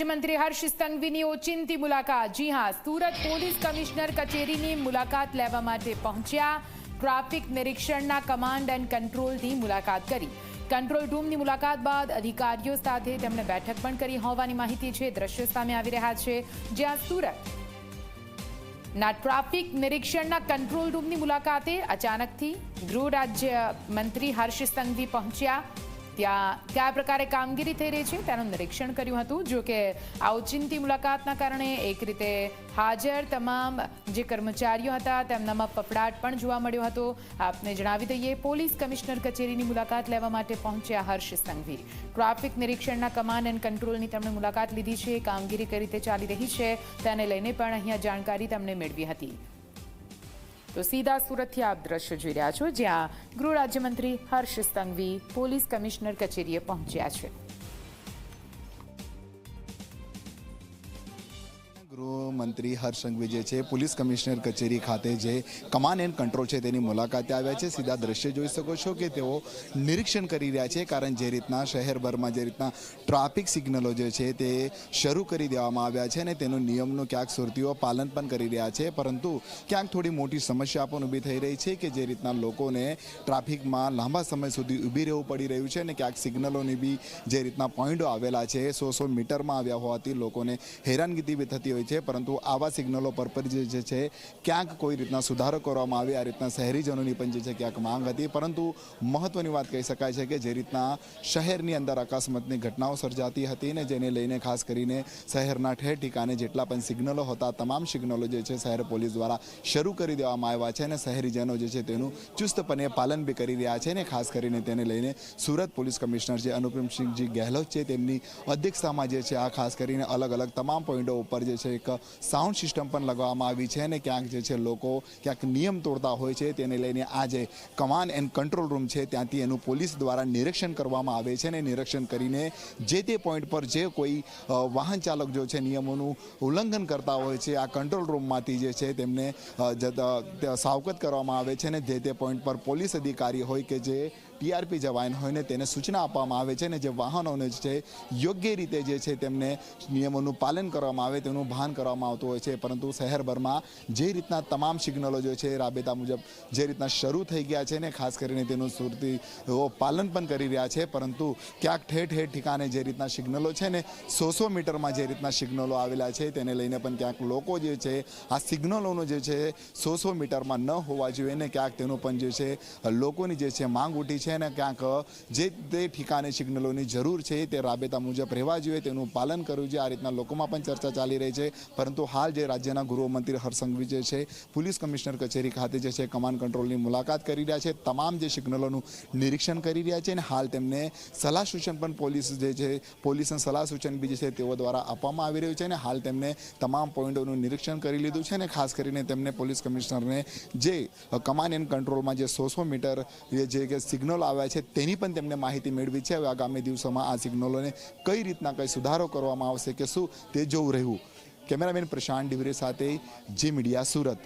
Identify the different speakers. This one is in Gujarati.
Speaker 1: રાજ્યમંત્રી હર્ષ સંઘવીની ઓચિંતી મુલાકાત. જી હા, સુરત પોલીસ કમિશનર કચેરીની મુલાકાત લેવા માટે પહોંચ્યા. ટ્રાફિક નિરીક્ષણના કમાન્ડ એન્ડ કંટ્રોલની મુલાકાત કરી. કંટ્રોલ રૂમની મુલાકાત બાદ અધિકારીઓ સાથે તેમણે બેઠક પણ કરી. હોવાની માહિતી છે, દ્રશ્યો સામે આવી રહ્યા છે. જ્યાં સુરત ના ટ્રાફિક નિરીક્ષણના કંટ્રોલ રૂમની મુલાકાતે અચાનકથી ગૃહ રાજ્ય મંત્રી હર્ષ સંઘવી પહોંચ્યા. ત્યાં કયા પ્રકારે કામગીરી થઈ રહી છે. તેનું નિરીક્ષણ કર્યું હતું. જો કે આ ઓચિંતી મુલાકાતના કારણે એક રીતે હાજર તમામ જે કર્મચારીઓ હતા, તેમનામાં ફફડાટ પણ જોવા મળ્યો હતો. આપને જણાવી દઈએ, પોલીસ કમિશનર કચેરીની મુલાકાત લેવા માટે પહોંચ્યા હર્ષ સંઘવી. ટ્રાફિક નિરીક્ષણના કમાન્ડ એન્ડ કંટ્રોલની તેમણે મુલાકાત લીધી છે. કામગીરી કઈ રીતે ચાલી રહી છે, તેને લઈને પણ અહીંયા જાણકારી તેમણે મેળવી હતી. તો સીધા સુરતથી આપ દ્રશ્ય જોઈ રહ્યા છો, જ્યાં ગૃહ રાજ્યમંત્રી હર્ષ સંઘવી પોલીસ કમિશનર કચેરીએ પહોંચ્યા છે.
Speaker 2: ગૃહમંત્રી હર્ષ સંઘવી જે છે, પોલીસ કમિશનર કચેરી ખાતે જે કમાન્ડ એન્ડ કંટ્રોલ છે તેની મુલાકાતે આવ્યા છે. સીધા દ્રશ્ય જોઈ શકો છો કે તેઓ નિરીક્ષણ કરી રહ્યા છે, કારણ જે રીતના શહેરભરમાં જે રીતના ટ્રાફિક સિગ્નલો જે છે તે શરૂ કરી દેવામાં આવ્યા છે અને તેનું નિયમનું ક્યાંક સુરતીઓ પાલન પણ કરી રહ્યા છે. પરંતુ ક્યાંક થોડી મોટી સમસ્યા પણ ઊભી થઈ રહી છે કે જે રીતના લોકોને ટ્રાફિકમાં લાંબા સમય સુધી ઊભી રહેવું પડી રહ્યું છે અને ક્યાંક સિગ્નલોની બી જે રીતના પોઈન્ટો આવેલા છે, સો સો મીટરમાં આવ્યા હોવાથી લોકોને હેરાનગીતી બી થતી હોય છે પરંતુ આવા સિગ્નલો પર પર જે છે, ક્યાંક કોઈ રીતના સુધારો કરવામાં આવે આ રીતના શહેરીજનોની પણ જે છે ક્યાંક માંગ હતી. પરંતુ મહત્વની વાત કહી શકાય છે કે જે રીતના શહેરની અંદર અકસ્માતની ઘટનાઓ સર્જાતી હતી ને જેને લઈને ખાસ કરીને શહેરના ઠેર ઠીકાને જેટલા પણ સિગ્નલો હતા, તમામ સિગ્નલો જે છે શહેર પોલીસ દ્વારા શરૂ કરી દેવામાં આવ્યા છે અને શહેરીજનો જે છે તેનું ચુસ્તપણે પાલન બી કરી રહ્યા છે ને ખાસ કરીને તેને લઈને સુરત પોલીસ કમિશનર જે અનુપમસિંહજી ગેહલોત છે, તેમની અધ્યક્ષતામાં જે છે આ ખાસ કરીને અલગ અલગ તમામ પોઈન્ટો ઉપર જે છે એક સાઉન્ડ સિસ્ટમ પણ લગાવવામાં આવી છે અને ક્યાંક જે છે લોકો ક્યાંક નિયમ તોડતા હોય છે તેને લઈને આ જે કમાન્ડ એન્ડ કંટ્રોલ રૂમ છે ત્યાંથી એનું પોલીસ દ્વારા નિરીક્ષણ કરવામાં આવે છે અને નિરીક્ષણ કરીને જે તે પોઈન્ટ પર જે કોઈ વાહન ચાલક જો છે નિયમોનું ઉલ્લંઘન કરતા હોય છે આ કંટ્રોલ રૂમમાંથી જે છે તેમને અ, જત- તે સાવગત કરવામાં આવે છે અને જે તે પોઈન્ટ પર પોલીસ અધિકારી હોય કે જે ટીઆરપી જવાન હોય ને તેને સૂચના આપવામાં આવે છે ને જે વાહનોને છે યોગ્ય રીતે જે છે તેમને નિયમોનું પાલન કરવામાં આવે તેનું કરવામાં આવતું હોય છે. પરંતુ શહેરભરમાં જે રીતના તમામ સિગ્નલો જે છે રાબેતા મુજબ જે રીતના શરૂ થઈ ગયા છે ને ખાસ કરીને તેનું સુરતી પાલન પણ કરી રહ્યા છે. પરંતુ ક્યાંક ઠેર ઠેર ઠીકાને જે રીતના સિગ્નલો છે ને સો સો મીટરમાં જે રીતના સિગ્નલો આવેલા છે તેને લઈને પણ ક્યાંક લોકો જે છે આ સિગ્નલોનો જે છે સો સો મીટરમાં ન હોવા જોઈએ ને ક્યાંક તેનું પણ જે છે લોકોની જે છે માંગ ઉઠી છે ને ક્યાંક જે તે ઠિકાણે સિગ્નલોની જરૂર છે તે રાબેતા મુજબ રહેવા જોઈએ તેનું પાલન કરવું જોઈએ. આ રીતના લોકોમાં પણ ચર્ચા ચાલી રહી છે. પરંતુ હાલ જે રાજ્યના ગૃહમંત્રી હરસંઘવી જે છે, પોલીસ કમિશનર કચેરી ખાતે જે છે કમાન્ડ કંટ્રોલની મુલાકાત કરી રહ્યા છે, તમામ જે સિગ્નલોનું નિરીક્ષણ કરી રહ્યા છે અને હાલ તેમને સલાહ સૂચન પણ પોલીસ જે છે, પોલીસને સલાહ સૂચન બી જે છે તેઓ દ્વારા આપવામાં આવી રહ્યું છે અને હાલ તેમને તમામ પોઈન્ટોનું નિરીક્ષણ કરી લીધું છે અને ખાસ કરીને તેમને પોલીસ કમિશનરને જે કમાન્ડ એન્ડ કંટ્રોલમાં જે સો સો મીટર જે કે સિગ્નલો આવ્યા છે તેની પણ તેમને માહિતી મેળવી છે. હવે આગામી દિવસોમાં આ સિગ્નલોને કઈ રીતના કઈ સુધારો કરવામાં આવશે કે શું તે જોવું રહ્યું. કેમેરામેન પ્રશાંત ડિવરે સાથે જી મીડિયા સુરત.